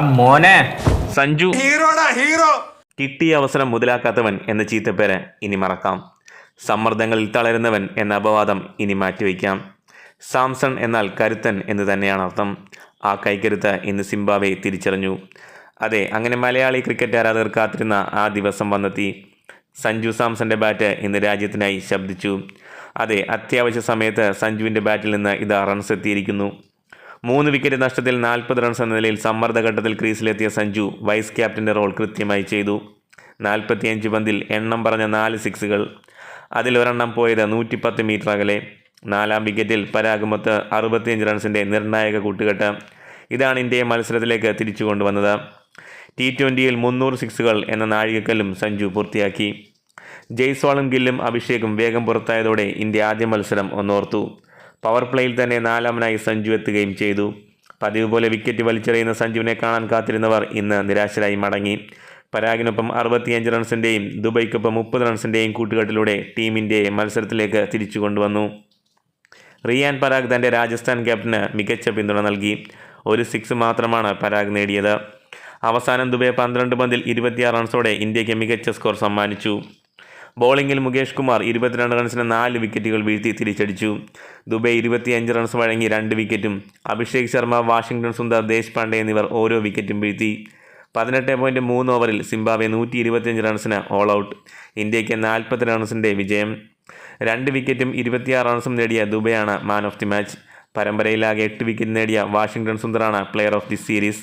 മോനെ സഞ്ജു. ഹീറോടാ ഹീറോ. കിട്ടിയ അവസരം മുതലാക്കാത്തവൻ എന്ന ചീത്തപ്പേര് ഇനി മറക്കാം. സമ്മർദ്ദങ്ങളിൽ തളരുന്നവൻ എന്ന അപവാദം ഇനി മാറ്റിവെക്കാം സാംസൺ എന്നാൽ കരുത്തൻ എന്ന് തന്നെയാണ് അർത്ഥം. ആ കൈക്കരുത്ത് ഇന്ന് സിംബാവെ തിരിച്ചറിഞ്ഞു. അതെ അങ്ങനെ മലയാളി ക്രിക്കറ്റ് ആരാധകർ കാത്തിരുന്ന ആ ദിവസം വന്നെത്തി. സഞ്ജു സാംസന്റെ ബാറ്റ് ഇന്ന് രാജ്യത്തിനായി ശബ്ദിച്ചു. അതെ അത്യാവശ്യ സമയത്ത് സഞ്ജുവിന്റെ ബാറ്റിൽ നിന്ന് ഇതാ റൺസ് എത്തിയിരിക്കുന്നു. മൂന്ന് വിക്കറ്റ് നഷ്ടത്തിൽ നാൽപ്പത് റൺസ് എന്ന നിലയിൽ സമ്മർദ്ദഘട്ടത്തിൽ ക്രീസിലെത്തിയ സഞ്ജു വൈസ് ക്യാപ്റ്റന്റെ റോൾ കൃത്യമായി ചെയ്തു. നാൽപ്പത്തിയഞ്ച് പന്തിൽ എണ്ണം പറഞ്ഞ നാല് സിക്സുകൾ അതിൽ ഒരെണ്ണം പോയത് നൂറ്റിപ്പത്ത് മീറ്റർ അകലെ. നാലാം വിക്കറ്റിൽ പരാഗമൊത്ത് അറുപത്തിയഞ്ച് റൺസിന്റെ നിർണായക കൂട്ടുകെട്ട്. ഇതാണ് ഇന്ത്യയെ മത്സരത്തിലേക്ക് തിരിച്ചു കൊണ്ടുവന്നത്. ടി ട്വന്റിയിൽ മുന്നൂറ് സിക്സുകൾ എന്ന നാഴികക്കല്ലും സഞ്ജു പൂർത്തിയാക്കി. ജയ്സ്വാളും ഗില്ലും അഭിഷേകും വേഗം പുറത്തായതോടെ ഇന്ത്യ ആദ്യ മത്സരം ഒന്നോർത്തു. പവർ പ്ലേയിൽ തന്നെ നാലാമനായി സഞ്ജു എത്തുകയും ചെയ്തു. പതിവ് പോലെ വിക്കറ്റ് വലിച്ചെറിയുന്ന സഞ്ജുവിനെ കാണാൻ കാത്തിരുന്നവർ ഇന്ന് നിരാശരായി മടങ്ങി. പരാഗിനൊപ്പം അറുപത്തിയഞ്ച് റൺസിന്റെയും ദുബൈക്കൊപ്പം മുപ്പത് റൺസിന്റെയും കൂട്ടുകെട്ടിലൂടെ ടീം ഇന്ത്യയെ മത്സരത്തിലേക്ക് തിരിച്ചു കൊണ്ടുവന്നു. റിയാൻ പരാഗ് തന്റെ രാജസ്ഥാൻ ക്യാപ്റ്റന് മികച്ച പിന്തുണ നൽകി. ഒരു സിക്സ് മാത്രമാണ് പരാഗ് നേടിയത്. അവസാനം ദുബൈ പന്ത്രണ്ട് പന്തിൽ ഇരുപത്തിയാറ് റൺസോടെ ഇന്ത്യയ്ക്ക് മികച്ച സ്കോർ സമ്മാനിച്ചു. ബോളിംഗിൽ മുകേഷ് കുമാർ ഇരുപത്തിരണ്ട് റൺസിന് നാല് വിക്കറ്റുകൾ വീഴ്ത്തി തിരിച്ചടിച്ചു. ദുബൈ ഇരുപത്തിയഞ്ച് റൺസ് വഴങ്ങി രണ്ട് വിക്കറ്റും. അഭിഷേക് ശർമ്മ വാഷിംഗ്ടൺ സുന്ദർ ദേശ്പാണ്ഡെ എന്നിവർ ഓരോ വിക്കറ്റും വീഴ്ത്തി. പതിനെട്ട് പോയിന്റ് മൂന്ന് ഓവറിൽ സിംബാബ്വെ നൂറ്റി ഇരുപത്തിയഞ്ച് റൺസിന് ഓൾ ഔട്ട് ഇന്ത്യയ്ക്ക് നാൽപ്പത്തി റൺസിന്റെ വിജയം. രണ്ട് വിക്കറ്റും ഇരുപത്തിയാറ് റൺസും നേടിയ ദുബൈയാണ് മാൻ ഓഫ് ദി മാച്ച് പരമ്പരയിലാകെ എട്ട് വിക്കറ്റ് നേടിയ വാഷിംഗ്ടൺ സുന്ദറാണ് പ്ലെയർ ഓഫ് ദി സീരീസ്